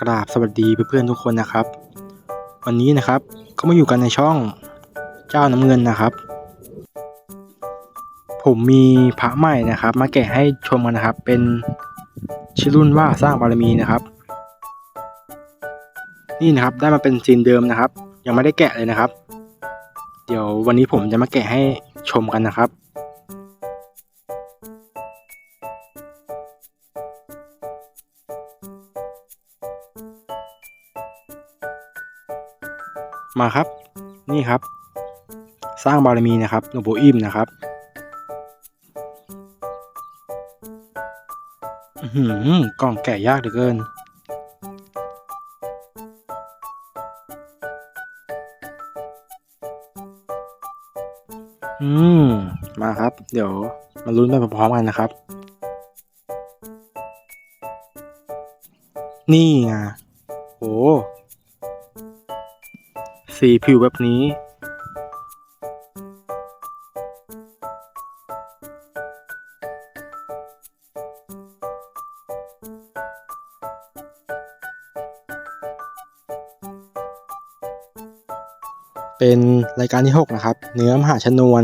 กราบสวัสดีเพื่อนๆทุกคนนะครับ วันนี้นะครับก็มาอยู่กันในช่องเจ้าน้ำเงินนะครับ ผมมีพระใหม่นะครับ มาแกะให้ชมกันนะครับ เป็นชื่อรุ่นว่าสร้างบารมีนะครับ นี่นะครับได้มาเป็นซีนเดิมนะครับ ยังไม่ได้แกะเลยนะครับ เดี๋ยววันนี้ผมจะมาแกะให้ชมกันนะครับ มาครับ นี่ครับ สร้างบารมีนะครับหลวงปู่อิ่มนะครับหือกล่องแกะยากเหลือเกิน อืม มาครับ เดี๋ยวมาลุ้นไปพร้อมๆกันนะครับ นี่ไงโอ้ สีผิวแบบนี้ เป็นรายการที่ 6 นะครับ เนื้อมหาชนวน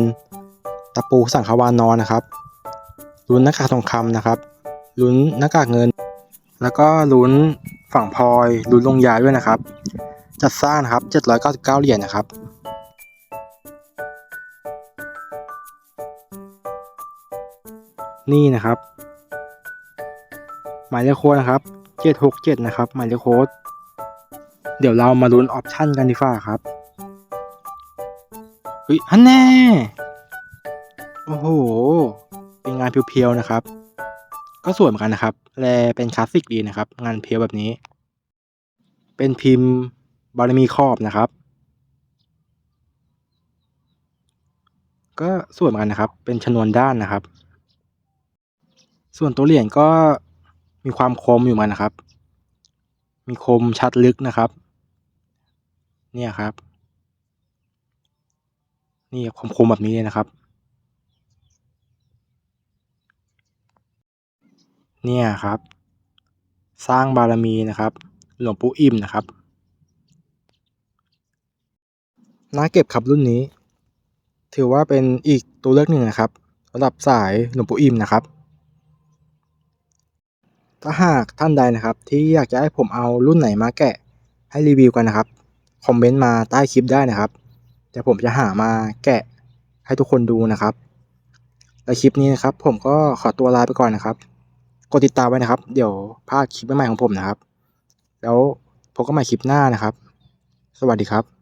ตะปูสังขวานนอนนะครับลุ้นหน้ากากทองคำนะครับลุ้นหน้ากากเงิน แล้วก็ลุ้นฝั่งพลอยลุ้นลงยาด้วยนะครับ จัดสร้างนะครับ 799 เหรียญนะครับ นี่นะครับ หมายเลขโค้ดนะครับ 767 นะครับ หมายเลขโค้ด เดี๋ยวเรามาลุ้นออปชั่นกันดีกว่าครับเฮ้ยฮันแน่ โอ้โห เป็นงานเพียวๆนะครับ ก็สวยเหมือนกันนะครับ แลเป็นคลาสสิกดีนะครับ งานเพียวแบบนี้ เป็นพิมพ์ บารมีครอบนะครับ ก็สวยเหมือนกันนะครับ เป็นชนวนด้านนะครับ ส่วนตัวเหรียญก็มีความคมอยู่เหมือนกันนะครับ มีคมชัดลึกนะครับ เนี่ยครับ นี่คมๆแบบนี้เลยนะครับเนี่ยครับ สร้างบารมีนะครับ หลวงปู่อิ่มนะครับ น่าเก็บครับรุ่นนี้ ถือว่าเป็นอีกตัวเลือกหนึ่งนะครับสำหรับสายหลวงปู่อิ่มนะครับ ถ้าหากท่านใดนะครับที่อยากจะให้ผมเอารุ่นไหนมาแกะให้รีวิวกันนะครับคอมเมนต์มาใต้คลิปได้นะครับเดี๋ยวผมจะหามาแกะให้ทุกคนดูนะครับและคลิปนี้นะครับ ผมก็ขอตัวลาไปก่อนนะครับ กดติดตามไว้นะครับ เดี๋ยวพลาดคลิปใหม่ของผมนะครับ แล้วพบกันใหม่คลิปหน้านะครับ สวัสดีครับ